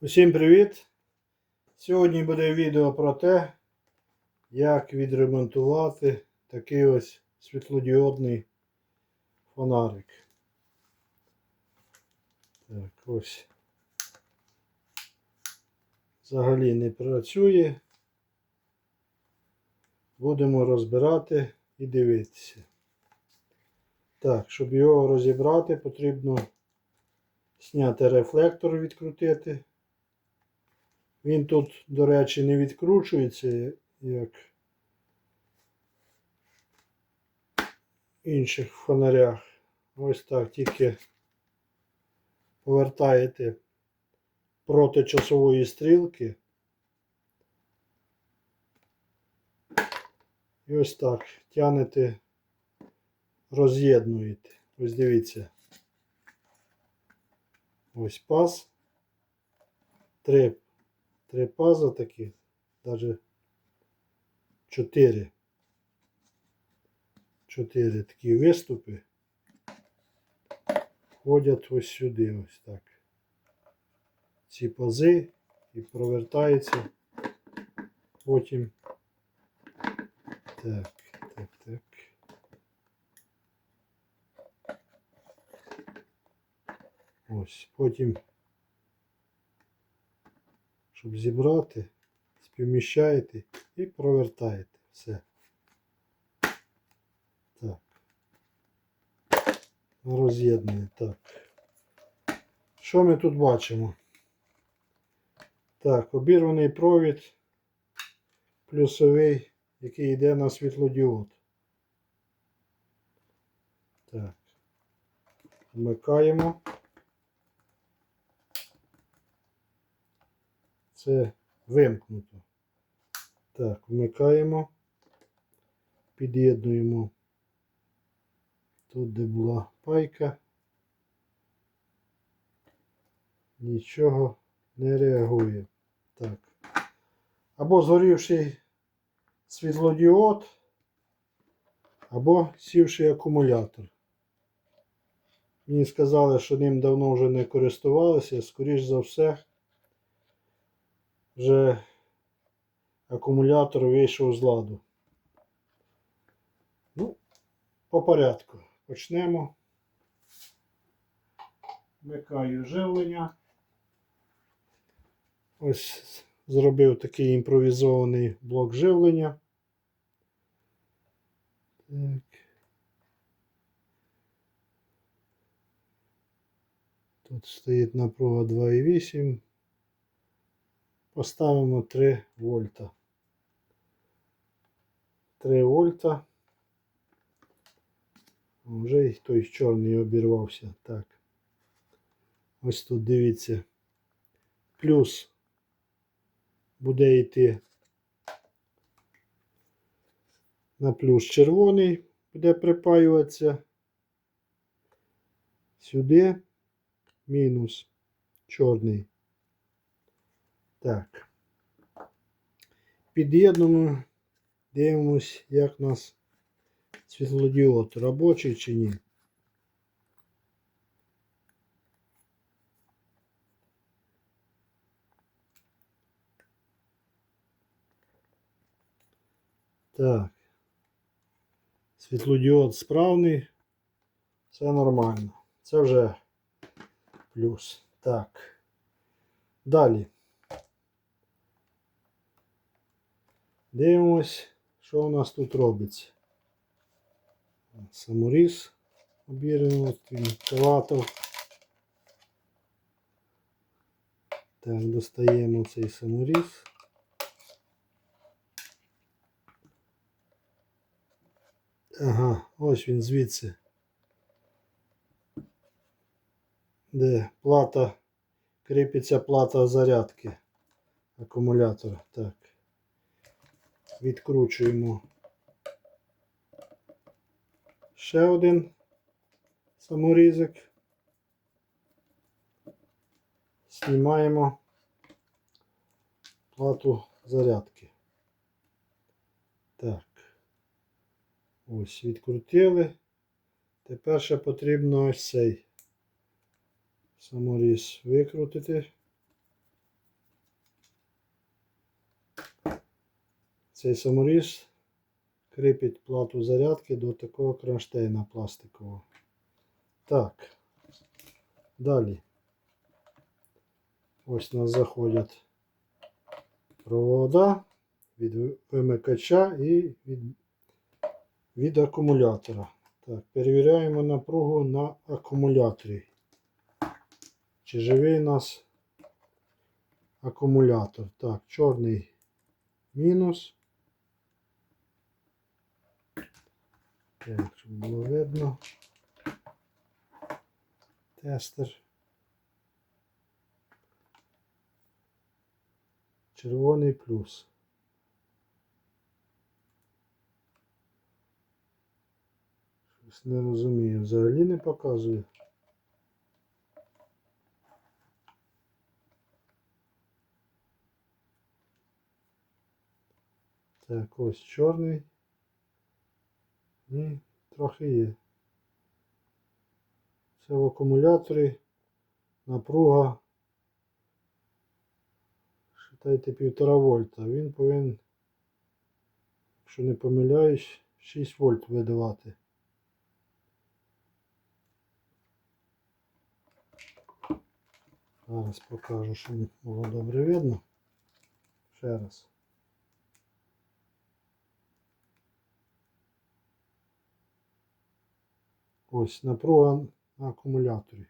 Усім привіт! Сьогодні буде відео про те, як відремонтувати такий ось світлодіодний фонарик. Так, ось. Взагалі не працює. Будемо розбирати і дивитися. Так, щоб його розібрати, потрібно зняти рефлектор, відкрутити. Він тут, до речі, не відкручується, як в інших фонарях. Ось так тільки повертаєте проти часової стрілки. І ось так тянете, роз'єднуєте. Ось дивіться. Ось паз. Три Три паза такі, навіть чотири. Чотири такі виступи входять ось сюди, ось так. Ці пази і провертаються потім. Так, так, так. Ось, потім щоб зібрати, співміщаєте і провертаєте все. Так. Роз'єднує. Так. Що ми тут бачимо? Так, обірваний провід плюсовий, який йде на світлодіод. Так. Вмикаємо. Це вимкнуто. Так, вмикаємо, під'єднуємо тут, де була пайка. Нічого не реагує. Так. Або згорівший світлодіод, або сівший акумулятор. Мені сказали, що ним давно вже не користувалися, скоріш за все вже акумулятор вийшов з ладу. Ну, по порядку. Почнемо. Вмикаю живлення. Ось зробив такий імпровізований блок живлення. Так. Тут стоїть напруга 2,8 поставимо 3 вольта. 3 вольта. Вже і той чорний обірвався. Так. Ось тут дивіться. Плюс буде йти на плюс червоний, буде припаюватися. Сюди мінус чорний. Так. Під'єднуємо, дивимось, як у нас світлодіод робочий чи ні. Так. Світлодіод справний. Все нормально. Це вже плюс. Так. Далі. Дивимось, що у нас тут робиться. Саморіз обірено, вентилятор. Так, достаємо цей саморіз. Ага, ось він звідси. Де плата, кріпиться плата зарядки акумулятора. Так відкручуємо ще один саморізик. Знімаємо плату зарядки. Так. Ось відкрутили. Тепер ще потрібно ось цей саморіз викрутити. Цей саморіз кріпить плату зарядки до такого кронштейна пластикового. Так. Далі. Ось у нас заходять провода від вимикача і від, від акумулятора. Так, перевіряємо напругу на акумуляторі. Чи живий у нас акумулятор? Так, чорний мінус. Так, щоб було видно. Тестер. Червоний плюс. Щось не розумію. Взагалі не показує. Так, ось чорний. Ні, трохи є. Це в акумуляторі напруга. Считайте півтора вольта. Він повинен, якщо не помиляюсь, 6 вольт видавати. Зараз покажу, щоб було добре видно. Ще раз. Ось напруга на акумуляторі.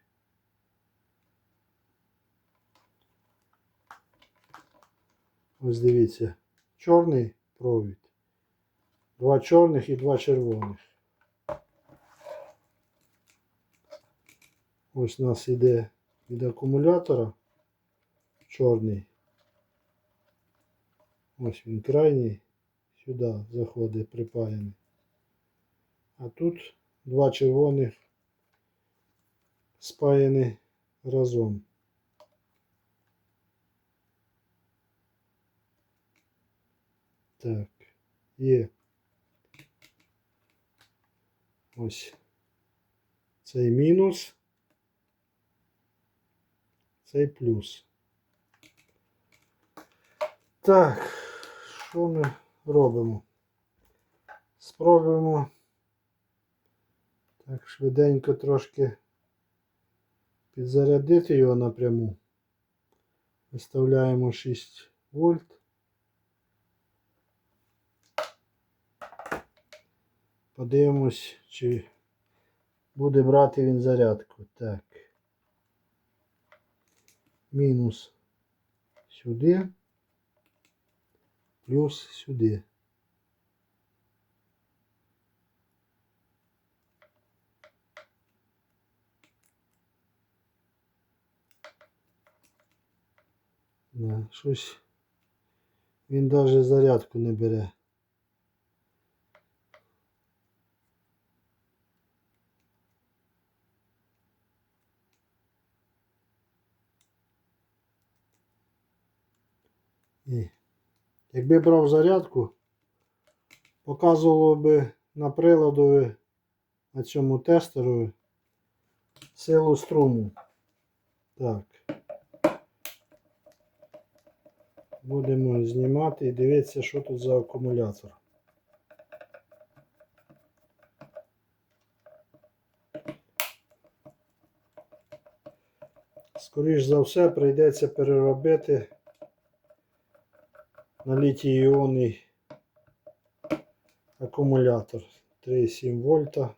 Ось дивіться, чорний провід. Два чорних і два червоних. Ось у нас іде від акумулятора чорний. Ось він крайній. Сюди заходить припаяний. А тут два червоних спаяні разом. Так, є. Ось цей мінус, цей плюс. Так, що ми робимо? Спробуємо так швиденько трошки підзарядити його напряму. Виставляємо 6 вольт. Подивимось, чи буде брати він зарядку. Так. Мінус сюди, плюс сюди. Да, щось він навіть зарядку не бере. Ні. Якби брав зарядку, показувало би на приладові на цьому тестерові силу струму. Так. Будемо знімати і дивитися, що тут за акумулятор. Скоріш за все, прийдеться переробити на літій іонний акумулятор 3,7 вольта.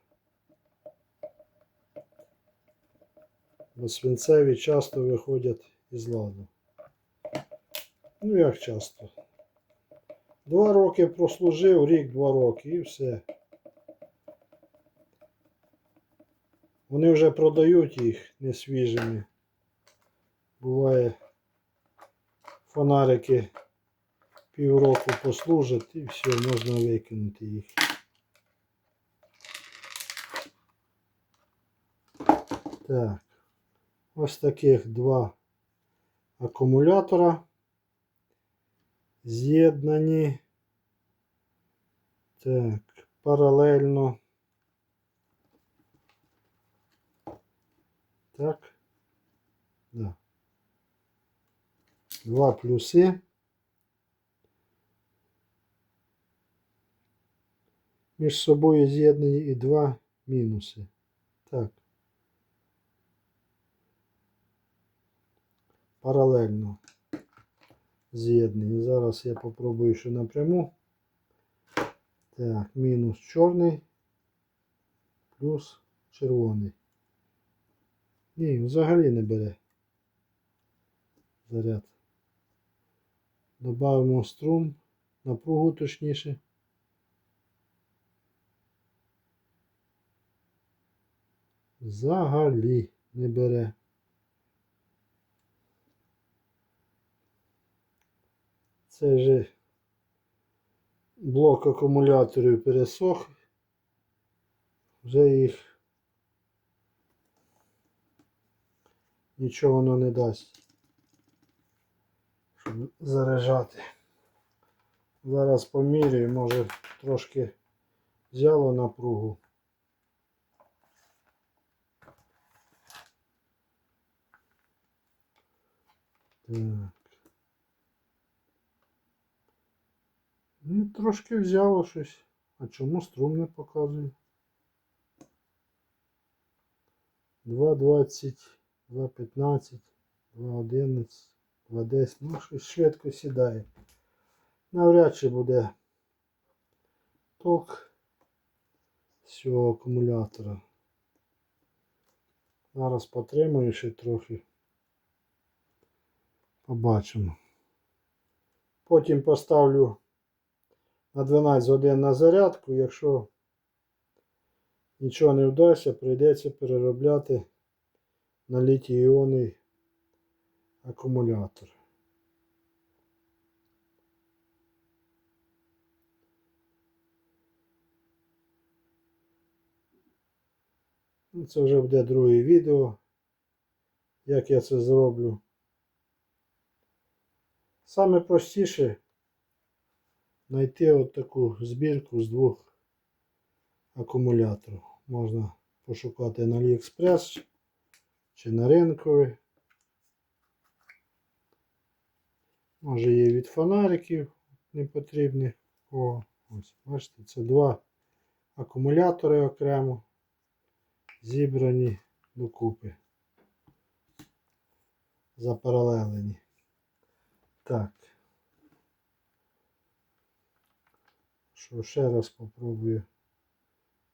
Бо свинцеві часто виходять із ладу. Ну як часто? Два роки прослужив, рік, два роки і все. Вони вже продають їх не свіжими. Буває фонарики півроку послужать і все, можна викинути їх. Так, ось таких два акумулятора з'єднані. Так, паралельно. Так. Да. Два плюси. між собою з'єднані і два мінуси. Так. Паралельно з'єднані. Зараз я попробую ще напряму. Так, мінус чорний плюс червоний. Ні, взагалі не бере заряд. Добавимо струм, напругу точніше. Взагалі не бере. Це же блок акумуляторів пересох. Вже їх нічого воно не дасть, щоб заряджати. Зараз поміряю, може трошки взяло напругу. Так. Ну, трошки взяло щось. А чому струм не показує? 2.20, 2.15, 2.11, 2.10. Ну, щось швидко сідає. Навряд чи буде ток з цього акумулятора. Зараз потримаю ще трохи. Побачимо. Потім поставлю на 12 годин на зарядку. Якщо нічого не вдасться, прийдеться переробляти на літій іонний акумулятор. Ну, Це вже буде друге відео, як я це зроблю. Саме простіше знайти от таку збірку з двох акумуляторів. Можна пошукати на AliExpress чи на ринкові. Може є від фонариків непотрібних. О, ось, бачите, це два акумулятори окремо зібрані докупи. Запаралелені. Так. Що ще раз попробую.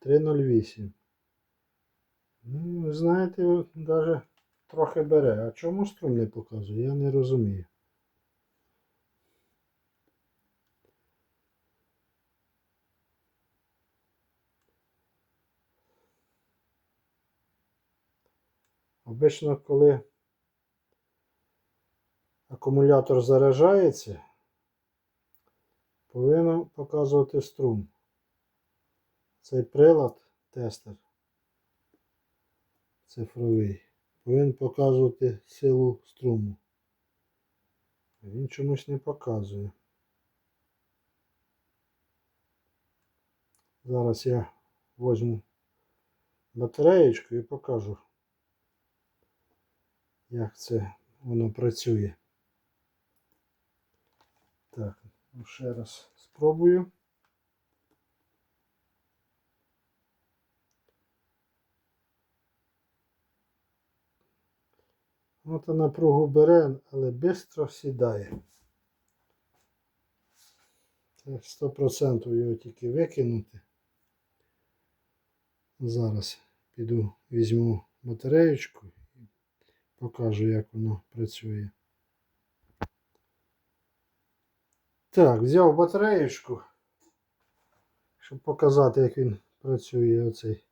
3.08. Ну, знаєте, навіть трохи бере. А чому струм не показує? Я не розумію. Обично, коли акумулятор заряджається, повинен показувати струм. Цей прилад, тестер цифровий, повинен показувати силу струму. Він чомусь не показує. Зараз я возьму батареєчку і покажу, як це воно працює. Так, ще раз спробую. От напругу бере, але швидко сідає. Це 100% його тільки викинути. Зараз піду візьму батареєчку і покажу, як воно працює. Так, взяв батареєчку, щоб показати, як він працює оцей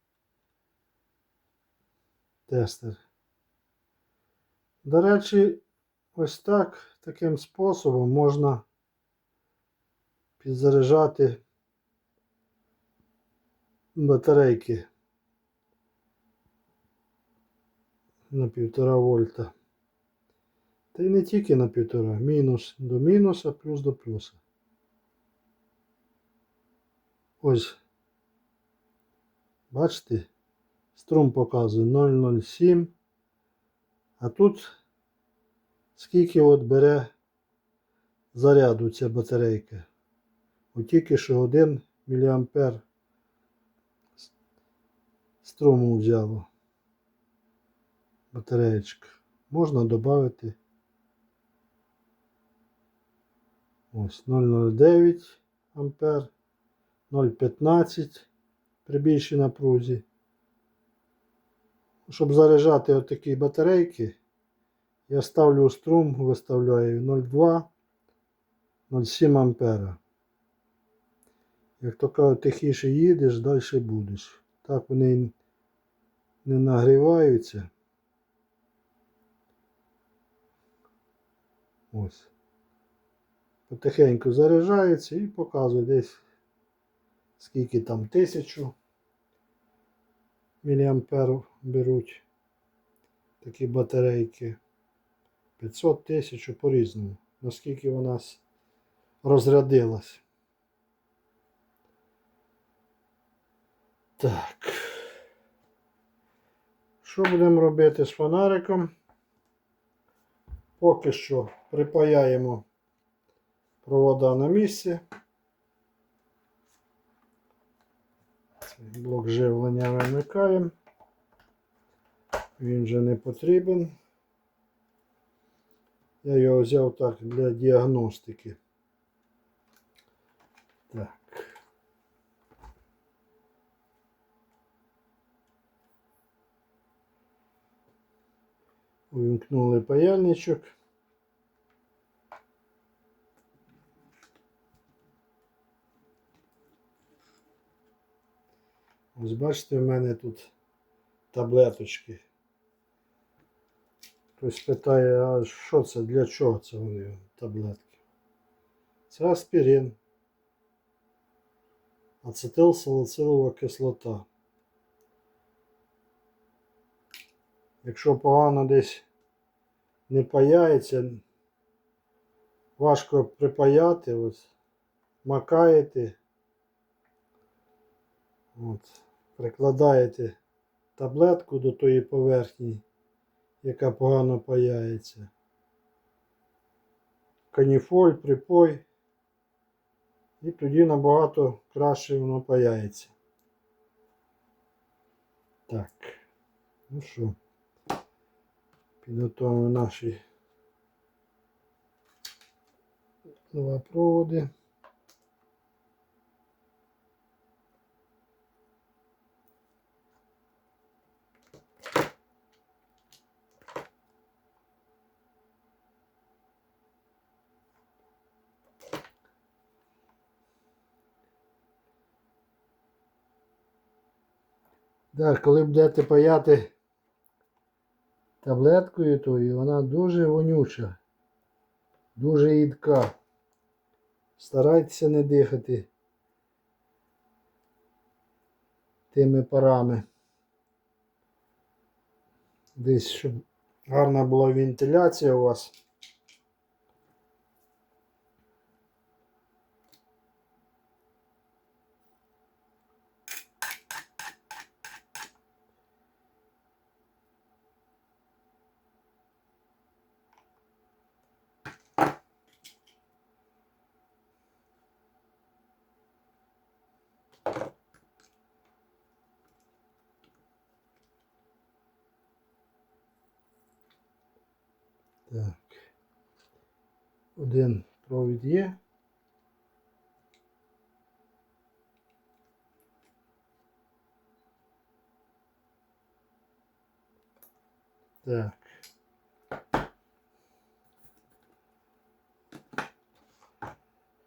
тестер. До речі, ось так, таким способом можна підзаряджати батарейки на півтора вольта. Та й не тільки на півтора, мінус до мінуса, плюс до плюса. Ось. Бачите? Струм показує 0,07. А тут скільки от бере заряду ця батарейка. От тільки що 1 мА струму взяло. Батареєчка. Можна додати ось 0,09 ампер, 0,15 при більшій напрузі. Щоб заряджати отакі батарейки, я ставлю струм, виставляю 0,2, 0,7 ампера. Як то кажуть, тихіше їдеш, далі будеш. Так вони не нагріваються. Ось. Потихеньку заряджається і показує десь скільки там 1000 мА беруть такі батарейки. 500 тисяч по-різному. Наскільки вона с- розрядилась. Так. Що будемо робити з фонариком? Поки що припаяємо провода на місці. Блок живлення вимикаємо. Він вже не потрібен. Я його взяв так для діагностики. Так. Увімкнули паяльничок. Ось бачите, в мене тут таблеточки. Хтось питає, а що це, для чого це вони таблетки? Це аспірин. Ацетилсалицилова кислота. Якщо погано десь не паяється, важко припаяти, ось, макаєте, от, прикладаєте таблетку до тої поверхні, яка погано паяється. Каніфоль, припой. І тоді набагато краще воно паяється. Так. Ну що, підготуємо наші два проводи. Так, коли будете паяти таблеткою, тою, вона дуже вонюча, дуже їдка. Старайтеся не дихати тими парами. Десь, щоб гарна була вентиляція у вас. Так. Один провід є. Так.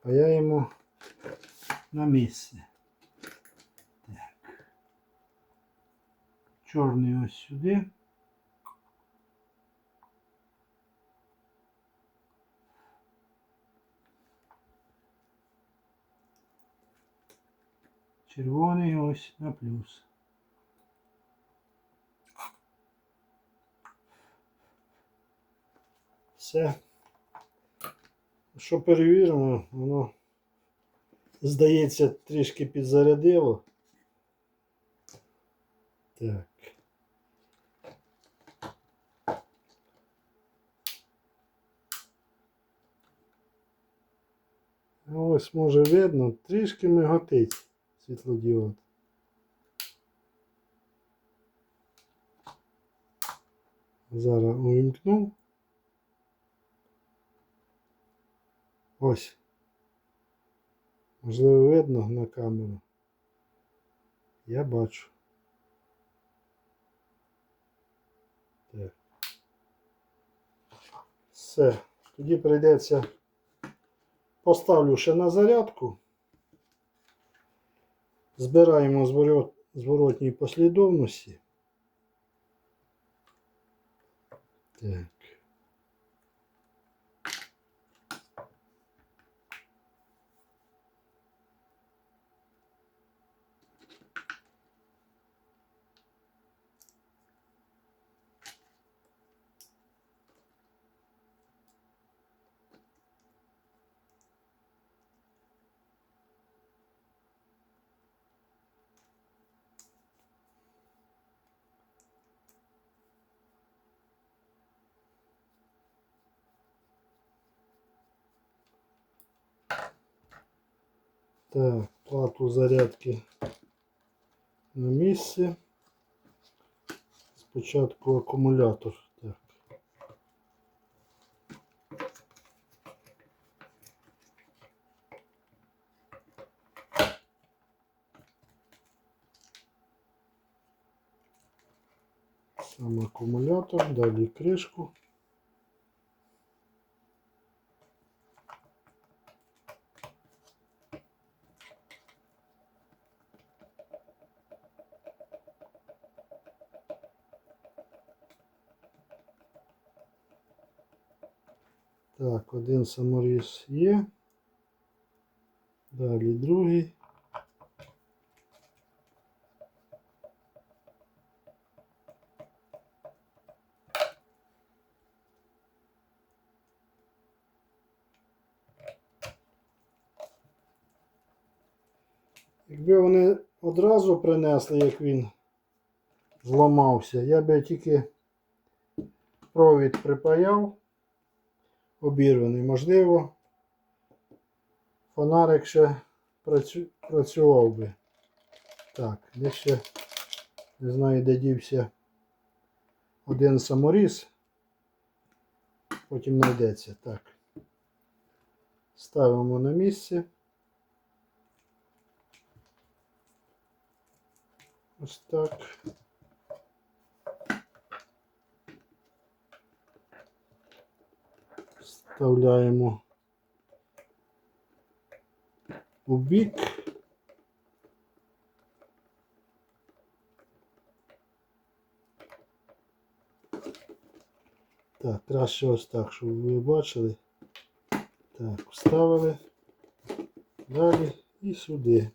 Паяємо на місце. Так. Чорний ось сюди. Червоний ось на плюс. Все. Що перевіримо, воно здається трішки підзарядило. Так. Ось може видно, трішки миготить світлодіод. Зараз увімкнув. Ось. Можливо, видно на камеру. Я бачу. Так. Все. Тоді прийдеться поставлю ще на зарядку. Збираємо зворот, зворотній послідовності. Так. Так, плату зарядки на місці. Спочатку акумулятор. Так. Сам акумулятор, далі кришку. Так, один саморіз є. Далі другий. Якби вони одразу принесли, як він зламався, я би тільки провід припаяв обірваний. Можливо, фонарик ще працю... працював би. Так, де ще не знаю, де дівся один саморіз. Потім знайдеться. Так. Ставимо на місце. Ось так. Вставляємо у бік. Так, краще ось так, щоб ви бачили. Так, вставили. Далі і сюди.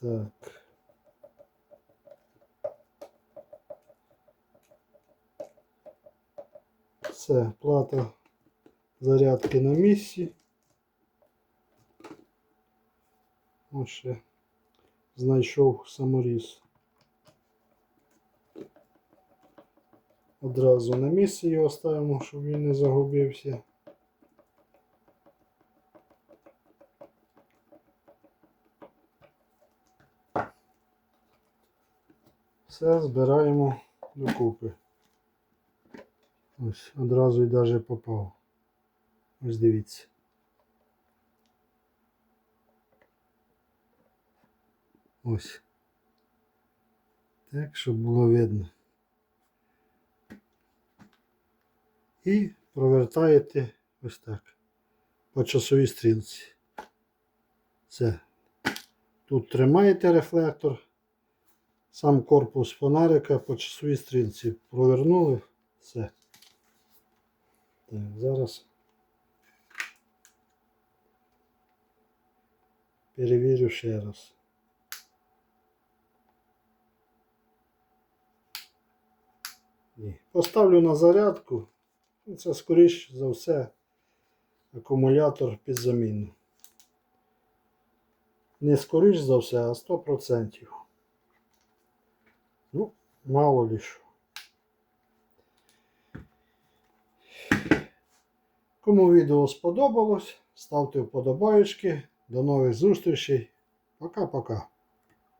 Так. Все, плата зарядки на місці. Ось ще знайшов саморіз. Одразу на місці його ставимо, щоб він не загубився. Все збираємо докупи. Ось одразу і даже попав. Ось дивіться. Ось. Так, щоб було видно. І провертаєте ось так. По часовій стрілці. Все. Тут тримаєте рефлектор. Сам корпус фонарика по часовій стрілці провернули. Все. Так, зараз Перевірю ще раз. Ні. Поставлю на зарядку. Це скоріш за все акумулятор під заміну. Не скоріш за все, а 100%. Ну, мало ли що. Кому відео сподобалось, ставте вподобайки. До нових зустрічей. Пока-пока.